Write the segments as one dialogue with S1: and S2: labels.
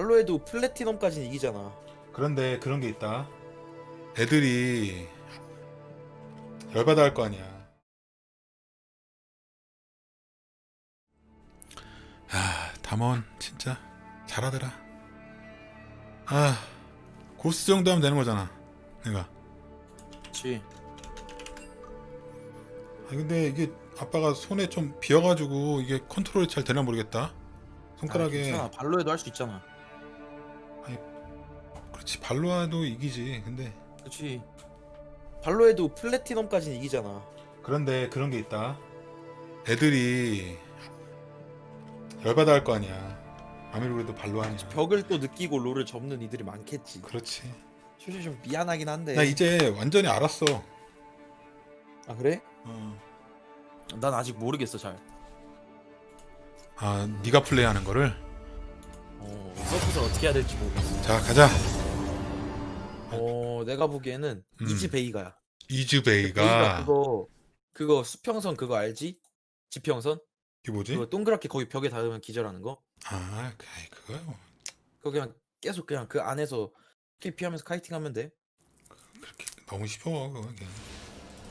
S1: 발로에도 플래티넘까지는 이기잖아.
S2: 그런데 그런 게 있다. 애들이 열받아 할 거 아니야. 아, 담원 진짜 잘하더라. 아, 고스 정도 하면 되는 거잖아. 내가.
S1: 그렇지.
S2: 아, 근데 이게 아빠가 손에 좀 비어가지고 이게 컨트롤이 잘 되나 모르겠다. 손가락에.
S1: 괜찮아. 발로에도 할 수 있잖아.
S2: 그렇지 발로아도 이기지. 근데
S1: 그렇지. 발로에도 플래티넘까지는 이기잖아.
S2: 그런데 그런 게 있다. 애들이 열받아 할 거 아니야. 아무리 그래도 발로 하냐.
S1: 벽을 또 느끼고 롤을 접는 이들이 많겠지.
S2: 그렇지.
S1: 솔직히 좀 미안하긴 한데.
S2: 나 이제 완전히 알았어.
S1: 아 그래?
S2: 어.
S1: 난 아직 모르겠어 잘.
S2: 아, 네가 플레이하는 거를.
S1: 어, 서폿을 어떻게 해야 될지 모르겠어.
S2: 자, 가자.
S1: 어, 내가 보기에는
S2: 음.
S1: 이즈 베이가야.
S2: 이즈베이가
S1: 베이가 그거 그거 수평선 그거 알지? 지평선?
S2: 이게 뭐지?
S1: 그거 동그랗게 거기 벽에 닿으면 기절하는 거?
S2: 아, 그- 아이. 뭐.
S1: 그거 그냥 계속 그냥 그 안에서 킬 피하면서 카이팅하면 돼.
S2: 그렇게 너무 쉽어 그거 그냥.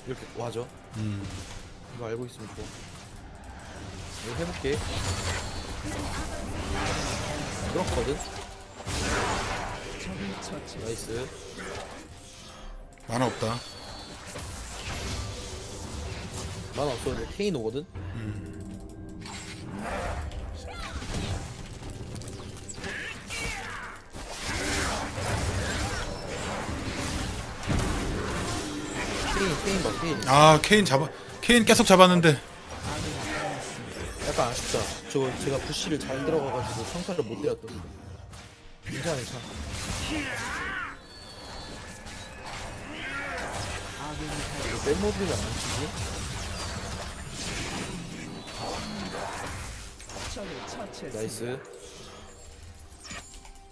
S1: 이렇게 와줘.
S2: 음.
S1: 이거 알고 있으면 좋아. 이거 해볼게. 그렇거든. 나이스.
S2: 만화 없다.
S1: 만 없었는데 케인 오거든. 케인 케인 봐 케인.
S2: 아, 케인 잡아. 케인 계속 잡았는데.
S1: 약간 아쉽다. 저 제가 부시를 잘 들어가가지고 평타를 못 때렸던. 괜찮아 괜찮아. 이거 뺀모드를 안 치지? 나이스.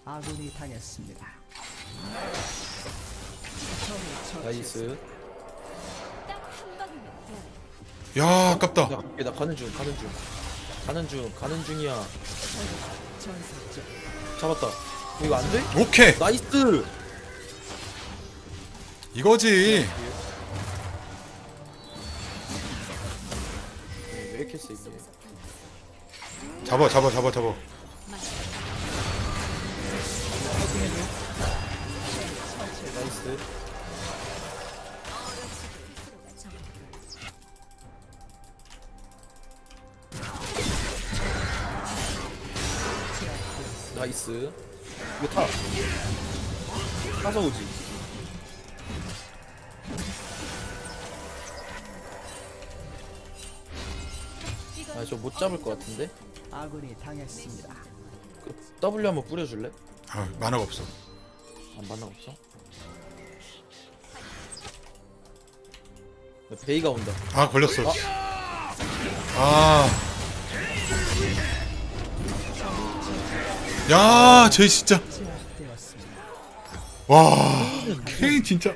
S3: 아군이 당했습니다.
S1: 나이스.
S2: 야, 아깝다.
S1: 나 갈게 나 가는 중 가는 중 가는 중 가는 중이야. 잡았다. 이거 안 돼?
S2: 오케이.
S1: 나이스.
S2: 이거지.
S1: 왜 이렇게 세 이게?
S2: 잡아, 잡아, 잡아, 잡아.
S1: 나이스. 나이스. 이거 타. 타서 오지. 아, 저 못 잡을 것 같은데?
S3: 아군이 당했습니다.
S1: 그 W 한번 뿌려줄래?
S2: 아, 만화가 없어.
S1: 안 만나 없어? 베이가 온다.
S2: 아, 걸렸어. 아. 야, 쟤 진짜. 와, 케인 진짜.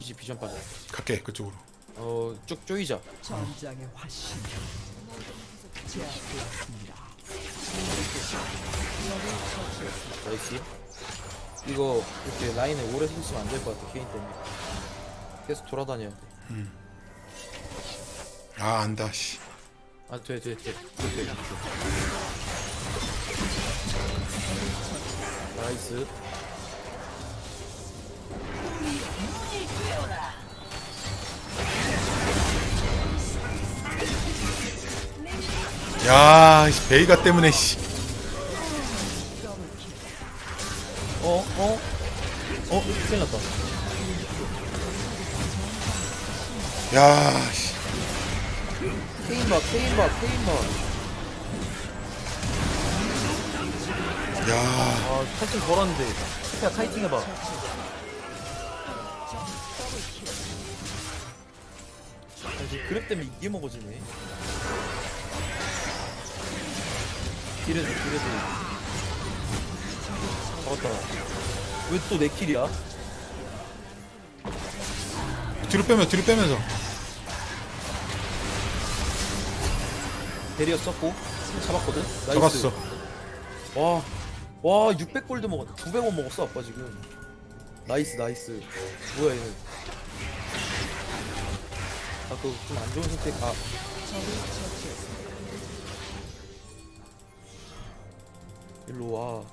S1: 이제 비전 빠져.
S2: 갈게 그쪽으로.
S1: 어, 쭉 쪼이자.
S3: 전장의 화신.
S1: 나이스. 이거 이렇게 라인에 오래 서 있으면 안 될 것 같아. 케인 때문에. 계속 돌아다녀야 돼.
S2: 아, 안다. 씨.
S1: 아, 돼, 돼, 돼. 돼, 돼, 나이스.
S2: 야, 씨, 베이가 때문에 씨.
S1: 어, 어? 어, 큰일 났다.
S2: 야, 씨.
S1: 케인 봐, 케인 봐, 케인 봐.
S2: 야,
S1: 아, 탈진 걸었는데. 그냥 카이팅 해봐. 아, 이제 그랩 때문에 이게 먹어지네. 딜에서, 딜에서. 잡았다. 왜 또 내 킬이야?
S2: 뒤로 빼면 뒤로 빼면서.
S1: 베리어 썼고, 잡았거든? 나이스.
S2: 잡았어.
S1: 와, 와, 600골드 먹었, 900원 먹었어, 아빠 지금. 나이스, 나이스. 뭐야, 얘는. 아, 그좀 안 좋은 선택, 아. 일로 와.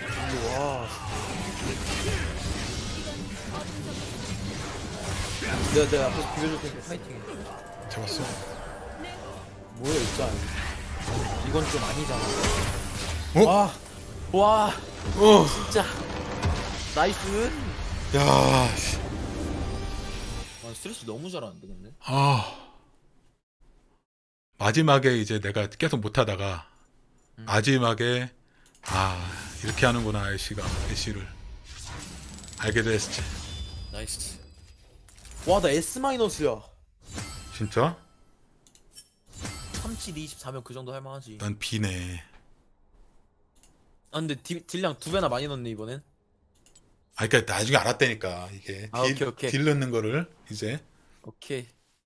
S1: 일로 와. 내가, 내가 앞에서 비벼줄 테니까 파이팅 해.
S2: 잡았어.
S1: 뭐야, 있잖아. 이건 좀 아니잖아.
S2: 어?
S1: 와, 와,
S2: 어.
S1: 진짜. 나이스.
S2: 야. 씨.
S1: 아, 스트레스 너무 잘하는데, 근데.
S2: 아. 마지막에 이제 내가 계속 못하다가
S1: 음.
S2: 마지막에 아 이렇게 하는구나 애쉬가 애쉬를 알게 됐지.
S1: 나이스. 와, 나 S 마이너스야.
S2: 진짜?
S1: 37, 24면 그 정도 할만하지.
S2: 난 B네.
S1: 아, 근데 딜, 딜량 두 배나 많이 넣네, 이번엔.
S2: 아 그러니까 나중에 알았다니까 이게
S1: 아,
S2: 딜,
S1: 오케이, 오케이.
S2: 딜 넣는 거를 이제
S1: 오케이.